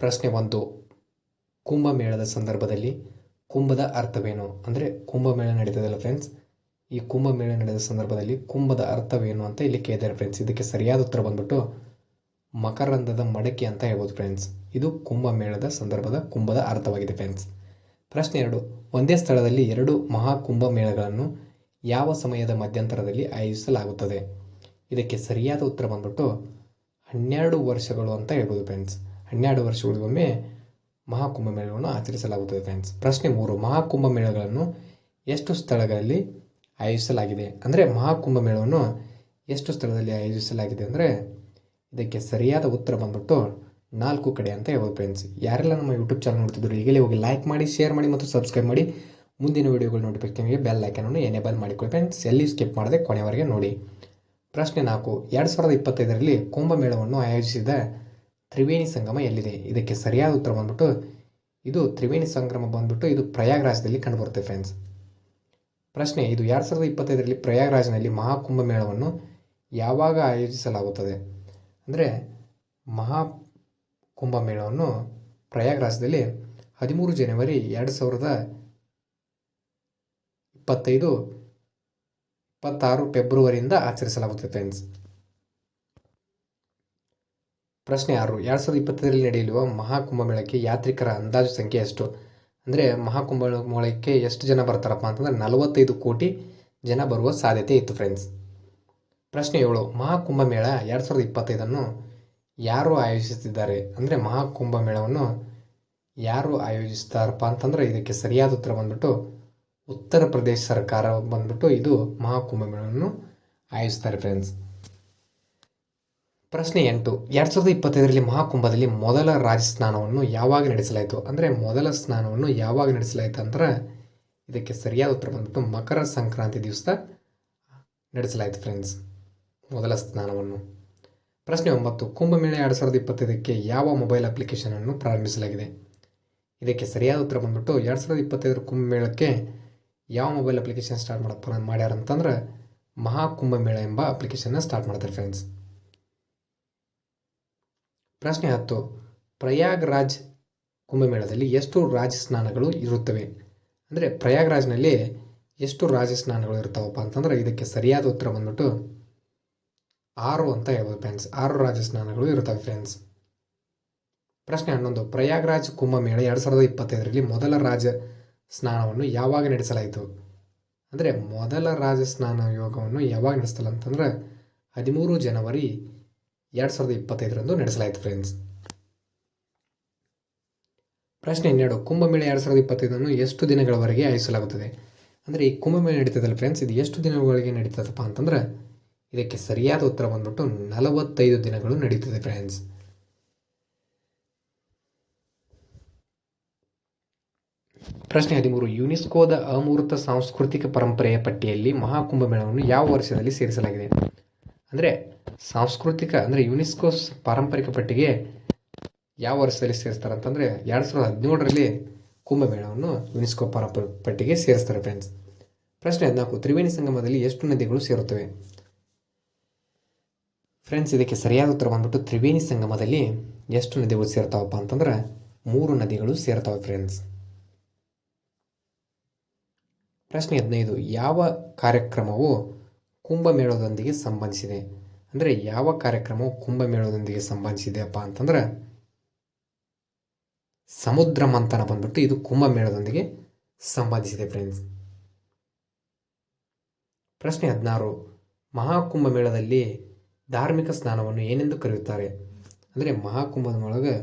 ಪ್ರಶ್ನೆ ಒಂದು. ಕುಂಭಮೇಳದ ಸಂದರ್ಭದಲ್ಲಿ ಕುಂಭದ ಅರ್ಥವೇನು? ಅಂದರೆ ಕುಂಭಮೇಳ ನಡೀತದಲ್ಲ ಫ್ರೆಂಡ್ಸ್ ಈ ಕುಂಭಮೇಳ ನಡೆದ ಸಂದರ್ಭದಲ್ಲಿ ಕುಂಭದ ಅರ್ಥವೇನು ಅಂತ ಇಲ್ಲಿ ಕೇಳಿದ್ದಾರೆ ಫ್ರೆಂಡ್ಸ್ ಇದಕ್ಕೆ ಸರಿಯಾದ ಉತ್ತರ ಬಂದ್ಬಿಟ್ಟು ಮಕರಂದದ ಮಡಕೆ ಅಂತ ಹೇಳ್ಬೋದು ಫ್ರೆಂಡ್ಸ್ ಇದು ಕುಂಭಮೇಳದ ಸಂದರ್ಭದ ಕುಂಭದ ಅರ್ಥವಾಗಿದೆ ಫ್ರೆಂಡ್ಸ್ ಪ್ರಶ್ನೆ ಎರಡು. ಒಂದೇ ಸ್ಥಳದಲ್ಲಿ ಎರಡು ಮಹಾ ಕುಂಭಮೇಳಗಳನ್ನು ಯಾವ ಸಮಯದ ಮಧ್ಯಂತರದಲ್ಲಿ ಆಯೋಜಿಸಲಾಗುತ್ತದೆ? ಇದಕ್ಕೆ ಸರಿಯಾದ ಉತ್ತರ ಬಂದ್ಬಿಟ್ಟು ಹನ್ನೆರಡು ವರ್ಷಗಳು ಅಂತ ಹೇಳ್ಬೋದು ಫ್ರೆಂಡ್ಸ್ ಹನ್ನೆರಡು ವರ್ಷಗಳಿಗೊಮ್ಮೆ ಮಹಾಕುಂಭ ಮೇಳವನ್ನು ಆಚರಿಸಲಾಗುತ್ತದೆ ಫ್ರೆಂಡ್ಸ್ ಪ್ರಶ್ನೆ ಮೂರು, ಮಹಾಕುಂಭ ಮೇಳಗಳನ್ನು ಎಷ್ಟು ಸ್ಥಳಗಳಲ್ಲಿ ಆಯೋಜಿಸಲಾಗಿದೆ? ಅಂದರೆ ಮಹಾಕುಂಭಮೇಳವನ್ನು ಎಷ್ಟು ಸ್ಥಳದಲ್ಲಿ ಆಯೋಜಿಸಲಾಗಿದೆ ಅಂದರೆ ಇದಕ್ಕೆ ಸರಿಯಾದ ಉತ್ತರ ಬಂದ್ಬಿಟ್ಟು ನಾಲ್ಕು ಕಡೆ ಅಂತ ಹೇಳ್ಬೋದು ಫ್ರೆಂಡ್ಸ್ ಯಾರೆಲ್ಲ ನಮ್ಮ ಯೂಟ್ಯೂಬ್ ಚಾನಲ್ ನೋಡ್ತಿದ್ರು ಈಗಲೇ ಹೋಗಿ ಲೈಕ್ ಮಾಡಿ ಶೇರ್ ಮಾಡಿ ಮತ್ತು ಸಬ್ಸ್ಕ್ರೈಬ್ ಮಾಡಿ. ಮುಂದಿನ ವೀಡಿಯೋಗಳು ನೋಟಿಫಿಕೇಷನ್ಗೆ ಬೆಲ್ ಐಕನನ್ನು ಎನೇಬಲ್ ಮಾಡಿಕೊಳ್ಳಿ ಫ್ರೆಂಡ್ಸ್ ಎಲ್ಲಿ ಸ್ಕಿಪ್ ಮಾಡದೆ ಕೊನೆವರೆಗೆ ನೋಡಿ. ಪ್ರಶ್ನೆ ನಾಲ್ಕು, ಎರಡು ಸಾವಿರದ ಇಪ್ಪತ್ತೈದರಲ್ಲಿ ಕುಂಭಮೇಳವನ್ನು ಆಯೋಜಿಸಿದ ತ್ರಿವೇಣಿ ಸಂಗಮ ಎಲ್ಲಿದೆ? ಇದಕ್ಕೆ ಸರಿಯಾದ ಉತ್ತರ ಬಂದ್ಬಿಟ್ಟು, ಇದು ತ್ರಿವೇಣಿ ಸಂಗಮ ಬಂದ್ಬಿಟ್ಟು ಇದು ಪ್ರಯಾಗ್ರಾಜದಲ್ಲಿ ಕಂಡುಬರುತ್ತೆ ಫ್ರೆಂಡ್ಸ್ ಪ್ರಶ್ನೆ, ಇದು ಎರಡು ಸಾವಿರದ ಇಪ್ಪತ್ತೈದರಲ್ಲಿ ಪ್ರಯಾಗ್ರಾಜ್ನಲ್ಲಿ ಮಹಾಕುಂಭಮೇಳವನ್ನು ಯಾವಾಗ ಆಯೋಜಿಸಲಾಗುತ್ತದೆ? ಅಂದರೆ ಮಹಾ ಕುಂಭಮೇಳವನ್ನು ಪ್ರಯಾಗ್ರಾಜದಲ್ಲಿ ಹದಿಮೂರು ಜನವರಿ ಎರಡು ಸಾವಿರದ ಇಪ್ಪತ್ತೈದು, ಇಪ್ಪತ್ತಾರು ಫೆಬ್ರವರಿಯಿಂದ ಆಚರಿಸಲಾಗುತ್ತದೆ ಫ್ರೆಂಡ್ಸ್ ಪ್ರಶ್ನೆ ಆರು, ಎರಡು ಸಾವಿರದ ಇಪ್ಪತ್ತರಲ್ಲಿ ನಡೆಯಲಿರುವ ಮಹಾಕುಂಭಮೇಳಕ್ಕೆ ಯಾತ್ರಿಕರ ಅಂದಾಜು ಸಂಖ್ಯೆ ಎಷ್ಟು? ಅಂದರೆ ಮಹಾಕುಂಭಮೇಳಕ್ಕೆ ಎಷ್ಟು ಜನ ಬರ್ತಾರಪ್ಪ ಅಂತಂದರೆ ನಲವತ್ತೈದು ಕೋಟಿ ಜನ ಬರುವ ಸಾಧ್ಯತೆ ಇತ್ತು ಫ್ರೆಂಡ್ಸ್ ಪ್ರಶ್ನೆ ಏಳು, ಮಹಾಕುಂಭಮೇಳ ಎರಡು ಸಾವಿರದ ಇಪ್ಪತ್ತೈದನ್ನು ಯಾರು ಆಯೋಜಿಸುತ್ತಿದ್ದಾರೆ? ಅಂದರೆ ಮಹಾಕುಂಭಮೇಳವನ್ನು ಯಾರು ಆಯೋಜಿಸ್ತಾರಪ್ಪ ಅಂತಂದ್ರೆ ಇದಕ್ಕೆ ಸರಿಯಾದ ಉತ್ತರ ಬಂದ್ಬಿಟ್ಟು ಉತ್ತರ ಪ್ರದೇಶ ಸರ್ಕಾರ ಬಂದ್ಬಿಟ್ಟು ಇದು ಮಹಾಕುಂಭಮೇಳವನ್ನು ಆಯೋಜಿಸ್ತಾರೆ ಫ್ರೆಂಡ್ಸ್ ಪ್ರಶ್ನೆ ಎಂಟು. ಎರಡು ಸಾವಿರದ ಇಪ್ಪತ್ತೈದರಲ್ಲಿ ಮಹಾಕುಂಭದಲ್ಲಿ ಮೊದಲ ರಾಜ ಸ್ನಾನವನ್ನು ಯಾವಾಗ ನಡೆಸಲಾಯಿತು? ಅಂದರೆ ಮೊದಲ ಸ್ನಾನವನ್ನು ಯಾವಾಗ ನಡೆಸಲಾಯಿತು ಅಂದ್ರೆ ಇದಕ್ಕೆ ಸರಿಯಾದ ಉತ್ತರ ಬಂದ್ಬಿಟ್ಟು ಮಕರ ಸಂಕ್ರಾಂತಿ ದಿವಸ ನಡೆಸಲಾಯಿತು ಫ್ರೆಂಡ್ಸ್ ಮೊದಲ ಸ್ನಾನವನ್ನು. ಪ್ರಶ್ನೆ ಒಂಬತ್ತು. ಕುಂಭಮೇಳ ಎರಡು ಸಾವಿರದ ಇಪ್ಪತ್ತೈದಕ್ಕೆ ಯಾವ ಮೊಬೈಲ್ ಅಪ್ಲಿಕೇಶನನ್ನು ಪ್ರಾರಂಭಿಸಲಾಗಿದೆ? ಇದಕ್ಕೆ ಸರಿಯಾದ ಉತ್ತರ ಬಂದ್ಬಿಟ್ಟು ಎರಡು ಸಾವಿರದ ಇಪ್ಪತ್ತೈದರ ಕುಂಭಮೇಳಕ್ಕೆ ಯಾವ ಮೊಬೈಲ್ ಅಪ್ಲಿಕೇಶನ್ ಸ್ಟಾರ್ಟ್ ಮಾಡಪ್ಪ ಮಾಡ್ಯಾರ ಅಂತಂದ್ರೆ ಮಹಾಕುಂಭಮೇಳ ಎಂಬ ಅಪ್ಲಿಕೇಶನ್ನ ಸ್ಟಾರ್ಟ್ ಮಾಡ್ತಾರೆ ಫ್ರೆಂಡ್ಸ್ ಪ್ರಶ್ನೆ ಹತ್ತು. ಪ್ರಯಾಗ್ರಾಜ್ ಕುಂಭಮೇಳದಲ್ಲಿ ಎಷ್ಟು ರಾಜ ಸ್ನಾನಗಳು ಇರುತ್ತವೆ? ಅಂದರೆ ಪ್ರಯಾಗ್ರಾಜ್ನಲ್ಲಿ ಎಷ್ಟು ರಾಜ ಸ್ನಾನಗಳು ಇರ್ತಾವಪ್ಪ ಅಂತಂದ್ರೆ ಇದಕ್ಕೆ ಸರಿಯಾದ ಉತ್ತರ ಬಂದ್ಬಿಟ್ಟು ಆರು ಅಂತ ಹೇಳ್ಬೋದು ಫ್ರೆಂಡ್ಸ್ ಆರು ರಾಜ ಸ್ನಾನಗಳು ಇರ್ತವೆ ಫ್ರೆಂಡ್ಸ್ ಪ್ರಶ್ನೆ ಹನ್ನೊಂದು. ಪ್ರಯಾಗ್ರಾಜ್ ಕುಂಭಮೇಳ ಎರಡು ಸಾವಿರದ ಇಪ್ಪತ್ತೈದರಲ್ಲಿ ಮೊದಲ ರಾಜ ಸ್ನಾನವನ್ನು ಯಾವಾಗ ನಡೆಸಲಾಯಿತು? ಅಂದರೆ ಮೊದಲ ರಾಜ ಸ್ನಾನ ಯೋಗವನ್ನು ಯಾವಾಗ ನಡೆಸ್ತಲ್ಲ ಅಂತಂದ್ರೆ ಹದಿಮೂರು ಜನವರಿ ಎರಡು ಸಾವಿರದ ಇಪ್ಪತ್ತೈದರಂದು ನಡೆಸಲಾಯಿತು ಫ್ರೆಂಡ್ಸ್ ಪ್ರಶ್ನೆ ಹನ್ನೆರಡು. ಕುಂಭಮೇಳ ಎರಡು ಸಾವಿರದ ಇಪ್ಪತ್ತೈದನ್ನು ಎಷ್ಟು ದಿನಗಳವರೆಗೆ ಆಯೋಜಿಸಲಾಗುತ್ತದೆ? ಅಂದರೆ ಈ ಕುಂಭಮೇಳ ನಡೀತದಲ್ಲ ಫ್ರೆಂಡ್ಸ್ ಇದು ಎಷ್ಟು ದಿನಗಳಿಗೆ ನಡೀತದಪ್ಪ ಅಂತಂದ್ರೆ ಇದಕ್ಕೆ ಸರಿಯಾದ ಉತ್ತರ ಬಂದ್ಬಿಟ್ಟು ನಲವತ್ತೈದು ದಿನಗಳು ನಡೀತದೆ ಫ್ರೆಂಡ್ಸ್ ಪ್ರಶ್ನೆ ಹದಿಮೂರು. ಯುನೆಸ್ಕೋದ ಅಮೂರ್ತ ಸಾಂಸ್ಕೃತಿಕ ಪರಂಪರೆಯ ಪಟ್ಟಿಯಲ್ಲಿ ಮಹಾಕುಂಭಮೇಳವನ್ನು ಯಾವ ವರ್ಷದಲ್ಲಿ ಸೇರಿಸಲಾಗಿದೆ? ಅಂದರೆ ಸಾಂಸ್ಕೃತಿಕ ಅಂದರೆ ಯುನೆಸ್ಕೋ ಸ್- ಪಾರಂಪರಿಕ ಪಟ್ಟಿಗೆ ಯಾವ ವರ್ಷದಲ್ಲಿ ಸೇರಿಸ್ತಾರೆ ಅಂತಂದರೆ ಎರಡು ಸಾವಿರದ ಹದಿನೇಳರಲ್ಲಿ ಕುಂಭಮೇಳವನ್ನು ಯುನೆಸ್ಕೋ ಪಾರಂಪರಿಕ ಪಟ್ಟಿಗೆ ಸೇರಿಸ್ತಾರೆ ಫ್ರೆಂಡ್ಸ್ ಪ್ರಶ್ನೆ ಹದಿನಾಲ್ಕು, ತ್ರಿವೇಣಿ ಸಂಗಮದಲ್ಲಿ ಎಷ್ಟು ನದಿಗಳು ಸೇರುತ್ತವೆ? ಫ್ರೆಂಡ್ಸ್ ಇದಕ್ಕೆ ಸರಿಯಾದ ಉತ್ತರ ಬಂದ್ಬಿಟ್ಟು ತ್ರಿವೇಣಿ ಸಂಗಮದಲ್ಲಿ ಎಷ್ಟು ನದಿಗಳು ಸೇರ್ತಾವಪ್ಪ ಅಂತಂದ್ರೆ ಮೂರು ನದಿಗಳು ಸೇರ್ತಾವೆ ಫ್ರೆಂಡ್ಸ್ ಪ್ರಶ್ನೆ ಹದಿನೈದು, ಯಾವ ಕಾರ್ಯಕ್ರಮವು ಕುಂಭಮೇಳದೊಂದಿಗೆ ಸಂಬಂಧಿಸಿದೆ? ಅಂದರೆ ಯಾವ ಕಾರ್ಯಕ್ರಮವು ಕುಂಭಮೇಳದೊಂದಿಗೆ ಸಂಬಂಧಿಸಿದೆಯಪ್ಪ ಅಂತಂದ್ರೆ ಸಮುದ್ರ ಮಂಥನ ಬಂದ್ಬಿಟ್ಟು ಇದು ಕುಂಭಮೇಳದೊಂದಿಗೆ ಸಂಬಂಧಿಸಿದೆ ಫ್ರೆಂಡ್ಸ್ ಪ್ರಶ್ನೆ ಹದಿನಾರು, ಮಹಾಕುಂಭಮೇಳದಲ್ಲಿ ಧಾರ್ಮಿಕ ಸ್ನಾನವನ್ನು ಏನೆಂದು ಕರೆಯುತ್ತಾರೆ? ಅಂದರೆ ಮಹಾಕುಂಭದ ಒಳಗೆ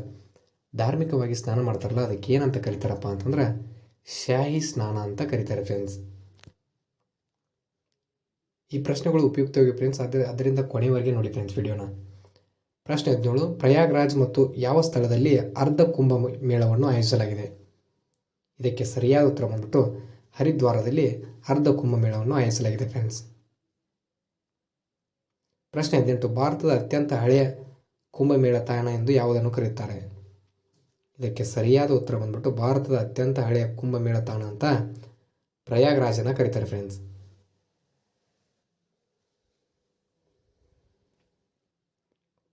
ಧಾರ್ಮಿಕವಾಗಿ ಸ್ನಾನ ಮಾಡ್ತಾರಲ್ಲ, ಅದಕ್ಕೆ ಏನಂತ ಕರೀತಾರಪ್ಪ ಅಂತಂದ್ರೆ ಶಾಹಿ ಸ್ನಾನ ಅಂತ ಕರೀತಾರೆ ಫ್ರೆಂಡ್ಸ್ ಈ ಪ್ರಶ್ನೆಗಳು ಉಪಯುಕ್ತವಾಗಿ ಫ್ರೆಂಡ್ಸ್ ಅದ ಅದರಿಂದ ಕೊನೆಯವರೆಗೆ ನೋಡಿ ಫ್ರೆಂಡ್ಸ್ ವಿಡಿಯೋನ ಪ್ರಶ್ನೆ ಹದಿನೇಳು, ಪ್ರಯಾಗ್ರಾಜ್ ಮತ್ತು ಯಾವ ಸ್ಥಳದಲ್ಲಿ ಅರ್ಧ ಕುಂಭ ಮೇಳವನ್ನು ಆಯೋಜಿಸಲಾಗಿದೆ? ಇದಕ್ಕೆ ಸರಿಯಾದ ಉತ್ತರ ಬಂದ್ಬಿಟ್ಟು ಹರಿದ್ವಾರದಲ್ಲಿ ಅರ್ಧ ಕುಂಭಮೇಳವನ್ನು ಆಯೋಜಿಸಲಾಗಿದೆ ಫ್ರೆಂಡ್ಸ್ ಪ್ರಶ್ನೆ ಹದಿನೆಂಟು, ಭಾರತದ ಅತ್ಯಂತ ಹಳೆಯ ಕುಂಭಮೇಳ ತಾಣ ಎಂದು ಯಾವುದನ್ನು ಕರೆಯುತ್ತಾರೆ? ಇದಕ್ಕೆ ಸರಿಯಾದ ಉತ್ತರ ಬಂದ್ಬಿಟ್ಟು ಭಾರತದ ಅತ್ಯಂತ ಹಳೆಯ ಕುಂಭಮೇಳ ತಾಣ ಅಂತ ಪ್ರಯಾಗ್ರಾಜನ ಕರೀತಾರೆ ಫ್ರೆಂಡ್ಸ್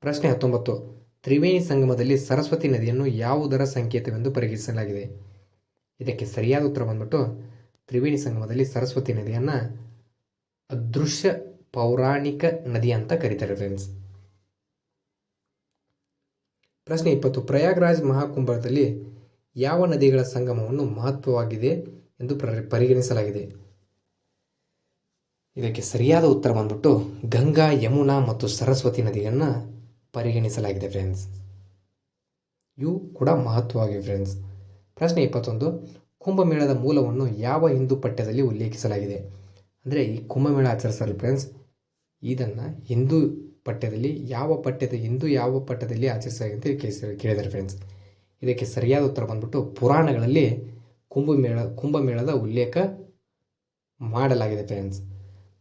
ಪ್ರಶ್ನೆ ಹತ್ತೊಂಬತ್ತು. ತ್ರಿವೇಣಿ ಸಂಗಮದಲ್ಲಿ ಸರಸ್ವತಿ ನದಿಯನ್ನು ಯಾವುದರ ಸಂಕೇತವೆಂದು ಪರಿಗಣಿಸಲಾಗಿದೆ? ಇದಕ್ಕೆ ಸರಿಯಾದ ಉತ್ತರ ಬಂದ್ಬಿಟ್ಟು, ತ್ರಿವೇಣಿ ಸಂಗಮದಲ್ಲಿ ಸರಸ್ವತಿ ನದಿಯನ್ನು ಅದೃಶ್ಯ ಪೌರಾಣಿಕ ನದಿ ಅಂತ ಕರೀತಾರೆ ಫ್ರೆಂಡ್ಸ್ ಪ್ರಶ್ನೆ ಇಪ್ಪತ್ತು. ಪ್ರಯಾಗ್ರಾಜ್ ಮಹಾಕುಂಭದಲ್ಲಿ ಯಾವ ನದಿಗಳ ಸಂಗಮವನ್ನು ಮಹತ್ವವಾಗಿದೆ ಎಂದು ಪ್ರ- ಪರಿಗಣಿಸಲಾಗಿದೆ? ಇದಕ್ಕೆ ಸರಿಯಾದ ಉತ್ತರ ಬಂದ್ಬಿಟ್ಟು, ಗಂಗಾ, ಯಮುನಾ ಮತ್ತು ಸರಸ್ವತಿ ನದಿಯನ್ನು ಪರಿಗಣಿಸಲಾಗಿದೆ ಫ್ರೆಂಡ್ಸ್ ಇವು ಕೂಡ ಮಹತ್ವವಾಗಿವೆ ಫ್ರೆಂಡ್ಸ್ ಪ್ರಶ್ನೆ ಇಪ್ಪತ್ತೊಂದು, ಕುಂಭಮೇಳದ ಮೂಲವನ್ನು ಯಾವ ಹಿಂದೂ ಪಠ್ಯದಲ್ಲಿ ಉಲ್ಲೇಖಿಸಲಾಗಿದೆ? ಅಂದರೆ ಈ ಕುಂಭಮೇಳ ಆಚರಿಸಲು ಫ್ರೆಂಡ್ಸ್ ಇದನ್ನು ಹಿಂದೂ ಪಠ್ಯದಲ್ಲಿ ಯಾವ ಪಠ್ಯದ, ಹಿಂದೂ ಯಾವ ಪಠ್ಯದಲ್ಲಿ ಆಚರಿಸಲಾಗಿದೆ ಅಂತ ಕೇಳಿದ್ದಾರೆ ಫ್ರೆಂಡ್ಸ್ ಇದಕ್ಕೆ ಸರಿಯಾದ ಉತ್ತರ ಬಂದ್ಬಿಟ್ಟು ಪುರಾಣಗಳಲ್ಲಿ ಕುಂಭಮೇಳ, ಕುಂಭಮೇಳದ ಉಲ್ಲೇಖ ಮಾಡಲಾಗಿದೆ ಫ್ರೆಂಡ್ಸ್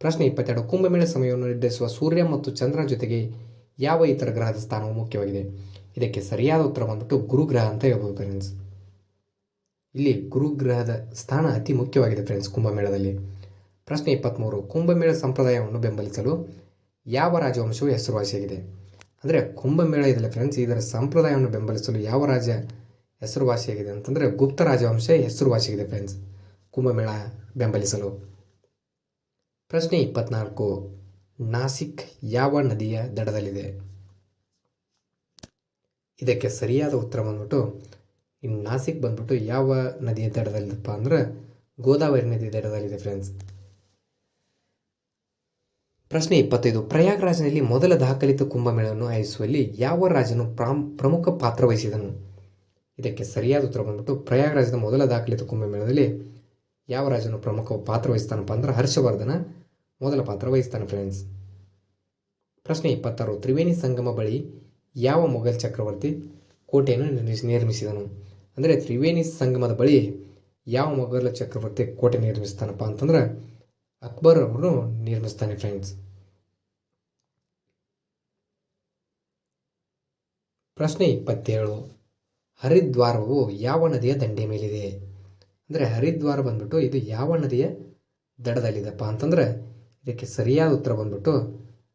ಪ್ರಶ್ನೆ ಇಪ್ಪತ್ತೆರಡು, ಕುಂಭಮೇಳ ಸಮಯವನ್ನು ನಿರ್ಧರಿಸುವ ಸೂರ್ಯ ಮತ್ತು ಚಂದ್ರನ ಜೊತೆಗೆ ಯಾವ ಇತರ ಗ್ರಹದ ಸ್ಥಾನವು ಮುಖ್ಯವಾಗಿದೆ? ಇದಕ್ಕೆ ಸರಿಯಾದ ಉತ್ತರ ಬಂದ್ಬಿಟ್ಟು ಗುರುಗ್ರಹ ಅಂತ ಹೇಳ್ಬೋದು ಫ್ರೆಂಡ್ಸ್ ಇಲ್ಲಿ ಗುರುಗ್ರಹದ ಸ್ಥಾನ ಅತಿ ಮುಖ್ಯವಾಗಿದೆ ಫ್ರೆಂಡ್ಸ್ ಕುಂಭಮೇಳದಲ್ಲಿ. ಪ್ರಶ್ನೆ ಇಪ್ಪತ್ತ್ಮೂರು ಕುಂಭಮೇಳ ಸಂಪ್ರದಾಯವನ್ನು ಬೆಂಬಲಿಸಲು ಯಾವ ರಾಜವಂಶವು ಹೆಸರುವಾಸಿಯಾಗಿದೆ? ಅಂದರೆ ಕುಂಭಮೇಳ ಇದೆಲ್ಲ ಫ್ರೆಂಡ್ಸ್ ಇದರ ಸಂಪ್ರದಾಯವನ್ನು ಬೆಂಬಲಿಸಲು ಯಾವ ರಾಜ್ಯ ಹೆಸರುವಾಸಿಯಾಗಿದೆ ಅಂತಂದರೆ ಗುಪ್ತ ರಾಜವಂಶ ಹೆಸರುವಾಸಿಯಾಗಿದೆ ಫ್ರೆಂಡ್ಸ್ ಕುಂಭಮೇಳ ಬೆಂಬಲಿಸಲು. ಪ್ರಶ್ನೆ ಇಪ್ಪತ್ನಾಲ್ಕು ನಾಸಿಕ್ ಯಾವ ನದಿಯ ದಡದಲ್ಲಿದೆ? ಇದಕ್ಕೆ ಸರಿಯಾದ ಉತ್ತರ ಬಂದ್ಬಿಟ್ಟು ಇನ್ನು ನಾಸಿಕ್ ಬಂದ್ಬಿಟ್ಟು ಯಾವ ನದಿಯ ದಡದಲ್ಲಿದೆಪ್ಪ ಅಂದ್ರೆ ಗೋದಾವರಿ ನದಿ ದಡದಲ್ಲಿದೆ ಫ್ರೆಂಡ್ಸ್ ಪ್ರಶ್ನೆ ಇಪ್ಪತ್ತೈದು, ಪ್ರಯಾಗ್ರಾಜ್ನಲ್ಲಿ ಮೊದಲ ದಾಖಲಿತ ಕುಂಭಮೇಳವನ್ನು ಆಯೋಜಿಸುವಲ್ಲಿ ಯಾವ ರಾಜನು ಪ್ರಾಮ್, ಪ್ರಮುಖ ಪಾತ್ರ ವಹಿಸಿದನು? ಇದಕ್ಕೆ ಸರಿಯಾದ ಉತ್ತರ ಬಂದ್ಬಿಟ್ಟು, ಪ್ರಯಾಗ್ರಾಜ್ನ ಮೊದಲ ದಾಖಲಿತ ಕುಂಭಮೇಳದಲ್ಲಿ ಯಾವ ರಾಜನು ಪ್ರಮುಖ ಪಾತ್ರ ವಹಿಸ್ತಾನಪ್ಪ ಅಂದ್ರೆ ಹರ್ಷವರ್ಧನ ಮೊದಲ ಪಾತ್ರ ವಹಿಸ್ತಾನೆ ಫ್ರೆಂಡ್ಸ್ ಪ್ರಶ್ನೆ ಇಪ್ಪತ್ತಾರು, ತ್ರಿವೇಣಿ ಸಂಗಮ ಬಳಿ ಯಾವ ಮೊಘಲ್ ಚಕ್ರವರ್ತಿ ಕೋಟೆಯನ್ನು ನಿರ್ಮಿಸಿ, ನಿರ್ಮಿಸಿದನು? ಅಂದರೆ ತ್ರಿವೇಣಿ ಸಂಗಮದ ಬಳಿ ಯಾವ ಮೊಘಲ ಚಕ್ರವರ್ತಿ ಕೋಟೆ ನಿರ್ಮಿಸ್ತಾನಪ್ಪ ಅಂತಂದ್ರೆ ಅಕ್ಬರ್ ಅವರು ನಿರ್ಮಿಸ್ತಾನೆ ಫ್ರೆಂಡ್ಸ್ ಪ್ರಶ್ನೆ ಇಪ್ಪತ್ತೇಳು, ಹರಿದ್ವಾರವು ಯಾವ ನದಿಯ ದಂಡೆ ಮೇಲಿದೆ? ಅಂದರೆ ಹರಿದ್ವಾರ ಬಂದ್ಬಿಟ್ಟು ಇದು ಯಾವ ನದಿಯ ದಡದಲ್ಲಿದೆಪ್ಪ ಅಂತಂದ್ರೆ ಇದಕ್ಕೆ ಸರಿಯಾದ ಉತ್ತರ ಬಂದ್ಬಿಟ್ಟು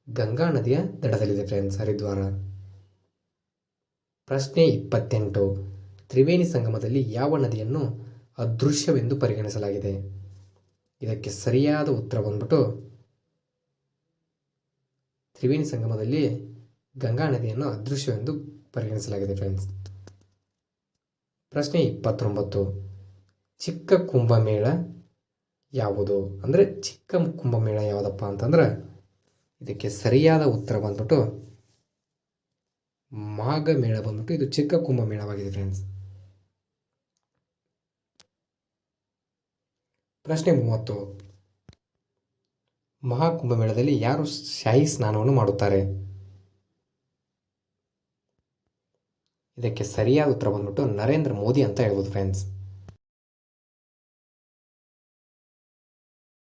ಗಂಗಾ ನದಿಯ ದಡದಲ್ಲಿದೆ ಫ್ರೆಂಡ್ಸ್ ಹರಿದ್ವಾರ. ಪ್ರಶ್ನೆ ಇಪ್ಪತ್ತೆಂಟು. ತ್ರಿವೇಣಿ ಸಂಗಮದಲ್ಲಿ ಯಾವ ನದಿಯನ್ನು ಅದೃಶ್ಯವೆಂದು ಪರಿಗಣಿಸಲಾಗಿದೆ? ಇದಕ್ಕೆ ಸರಿಯಾದ ಉತ್ತರ ಬಂದ್ಬಿಟ್ಟು ತ್ರಿವೇಣಿ ಸಂಗಮದಲ್ಲಿ ಗಂಗಾ ನದಿಯನ್ನು ಅದೃಶ್ಯವೆಂದು ಪರಿಗಣಿಸಲಾಗಿದೆ ಫ್ರೆಂಡ್ಸ್ ಪ್ರಶ್ನೆ ಇಪ್ಪತ್ತೊಂಬತ್ತು. ಚಿಕ್ಕ ಕುಂಭಮೇಳ ಯಾವುದು? ಅಂದರೆ ಚಿಕ್ಕ ಕುಂಭಮೇಳ ಯಾವುದಪ್ಪ ಅಂತಂದ್ರೆ ಇದಕ್ಕೆ ಸರಿಯಾದ ಉತ್ತರ ಬಂದ್ಬಿಟ್ಟು ಮಾಘ ಮೇಳ ಬಂದ್ಬಿಟ್ಟು ಇದು ಚಿಕ್ಕ ಕುಂಭಮೇಳವಾಗಿದೆ ಫ್ರೆಂಡ್ಸ್ ಪ್ರಶ್ನೆ ಮೂವತ್ತು. ಮಹಾಕುಂಭಮೇಳದಲ್ಲಿ ಯಾರು ಶಾಹಿ ಸ್ನಾನವನ್ನು ಮಾಡುತ್ತಾರೆ? ಇದಕ್ಕೆ ಸರಿಯಾದ ಉತ್ತರ ಬಂದ್ಬಿಟ್ಟು ನರೇಂದ್ರ ಮೋದಿ ಅಂತ ಹೇಳ್ಬೋದು ಫ್ರೆಂಡ್ಸ್